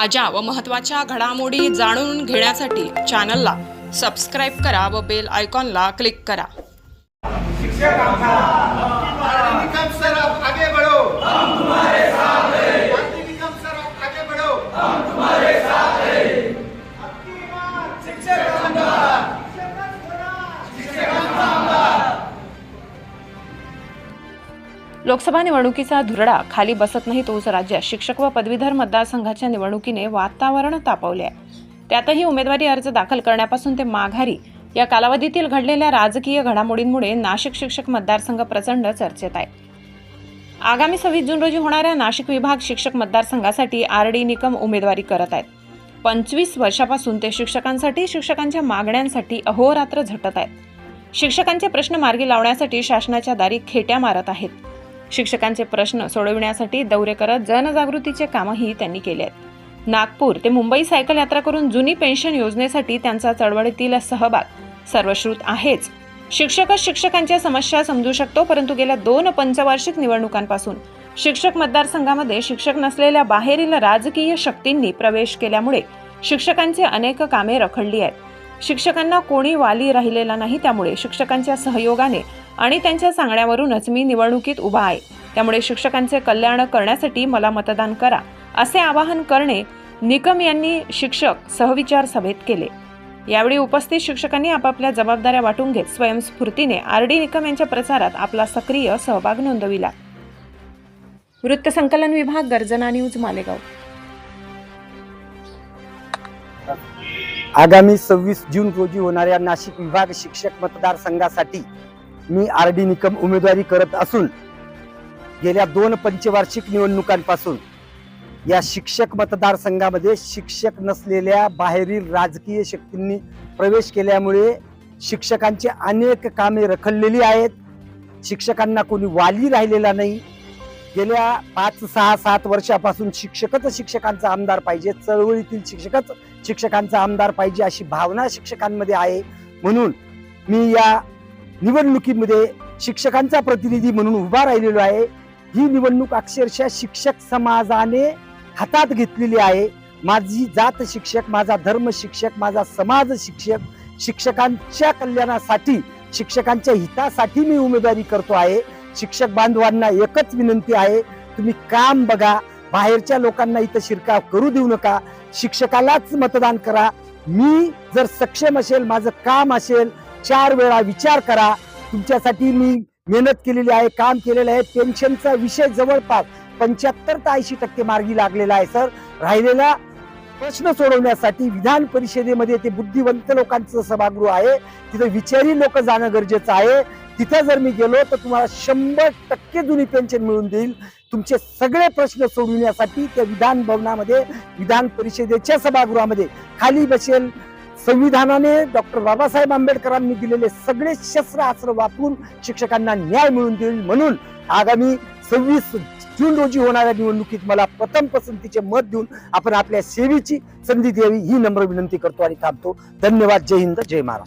ताज्या व महत्त्वाच्या घडामोडी जाणून घेण्यासाठी चॅनलला सबस्क्राईब करा व बेल आयकॉनला क्लिक करा. लोकसभा निवडणुकीचा धुरडा खाली बसत नाही तोच राज्यात शिक्षक व पदवीधर मतदारसंघाच्या निवडणुकीने वातावरण तापवले आहे. त्यातही उमेदवारी अर्ज दाखल करण्यापासून ते माघारी. या कालावधीतील घडलेल्या राजकीय घडामोडींमुळे नाशिक शिक्षक मतदारसंघ प्रचंड चर्चेत आहे. आगामी सव्वीस जून रोजी होणाऱ्या नाशिक विभाग शिक्षक मतदारसंघासाठी आर डी निकम उमेदवारी करत आहेत. पंचवीस वर्षापासून ते शिक्षकांसाठी शिक्षकांच्या मागण्यांसाठी अहोरात्र झटत आहेत. शिक्षकांचे प्रश्न मार्गी लावण्यासाठी शासनाच्या दारी खेट्या मारत आहेत. शिक्षकांचे प्रश्न सोडविण्यासाठी दौरे करत जनजागृतीचे कामही त्यांनी केले आहेत. नागपूर ते मुंबई सायकल यात्रा करून जुनी पेन्शन योजनेसाठी त्यांचा चळवळीतील सहभाग सर्वश्रुत आहेच. शिक्षकच शिक्षकांच्या समस्या समजू शकतो परंतु गेल्या दोन पंचवार्षिक निवडणुकांपासून शिक्षक मतदारसंघामध्ये शिक्षक नसलेल्या बाहेरील राजकीय शक्तींनी प्रवेश केल्यामुळे शिक्षकांचे अनेक कामे रखडली आहेत. शिक्षकांना कोणी वाली राहिलेला नाही त्यामुळे शिक्षकांच्या सहयोगाने आणि त्यांच्या सांगण्यावरूनच मी निवडणुकीत उभा आहे. त्यामुळे शिक्षकांचे कल्याण करण्यासाठी मला मतदान करा असे आवाहन करणे निकम यांनी शिक्षक सहविचार सभेत केले. यावेळी उपस्थित शिक्षकांनी आपापल्या जबाबदाऱ्या वाटून घेत स्वयंस्फूर्तीने आर डी निकम यांच्या प्रचारात आपला सक्रिय सहभाग नोंदविला. वृत्तसंकलन विभाग गर्जना न्यूज मालेगाव. आगामी सव्वीस जून रोजी होणाऱ्या नाशिक विभाग शिक्षक मतदारसंघासाठी मी आर डी निकम उमेदवारी करत असून गेल्या दोन पंचवार्षिक निवडणुकांपासून या शिक्षक मतदारसंघामध्ये शिक्षक नसलेल्या बाहेरील राजकीय शक्तींनी प्रवेश केल्यामुळे शिक्षकांची अनेक कामे रखडलेली आहेत. शिक्षकांना कोणी वाली राहिलेला नाही. गेल्या पाच सहा सात वर्षापासून शिक्षकच शिक्षकांचा आमदार पाहिजे चळवळीतील शिक्षकच शिक्षकांचा आमदार पाहिजे अशी भावना शिक्षकांमध्ये आहे. म्हणून मी या निवडणुकीमध्ये शिक्षकांचा प्रतिनिधी म्हणून उभा राहिलेलो आहे. ही निवडणूक अक्षरशः शिक्षक समाजाने हातात घेतलेली आहे. माझी जात शिक्षक माझा धर्म शिक्षक माझा समाज शिक्षक शिक्षकांच्या कल्याणासाठी शिक्षकांच्या हितासाठी मी उमेदवारी करतो आहे. शिक्षक बांधवांना एकच विनंती आहे तुम्ही काम बघा बाहेरच्या लोकांना इथं शिरकाव करू देऊ नका शिक्षकालाच मतदान करा मी जर सक्षम असेल माझं काम असेल चार वेळा विचार करा तुमच्यासाठी मी मेहनत केलेली आहे काम केलेलं आहे पेन्शनचा विषय जवळपास पंच्याहत्तर ते ऐंशी टक्के मार्गी लागलेला आहे सर. राहिलेला प्रश्न सोडवण्यासाठी विधान परिषदेमध्ये ते बुद्धिवंत लोकांचं सभागृह आहे तिथे विचारी लोक जाणं गरजेचं आहे. तिथे जर मी गेलो तर तुम्हाला शंभर टक्के जुनी पेन्शन मिळून देईल. तुमचे सगळे प्रश्न सोडविण्यासाठी त्या विधान भवनामध्ये विधान परिषदेच्या सभागृहामध्ये खाली बसेल. संविधानाने डॉक्टर बाबासाहेब आंबेडकरांनी दिलेले सगळे शस्त्र अस्त्र वापरून शिक्षकांना न्याय मिळून देईल म्हणून आगामी सव्वीस जून रोजी होणाऱ्या निवडणुकीत मला प्रथम पसंतीचे मत देऊन आपण आपल्या सेवेची संधी द्यावी ही नम्र विनंती करतो आणि थांबतो. धन्यवाद. जय हिंद. जय महाराष्ट्र.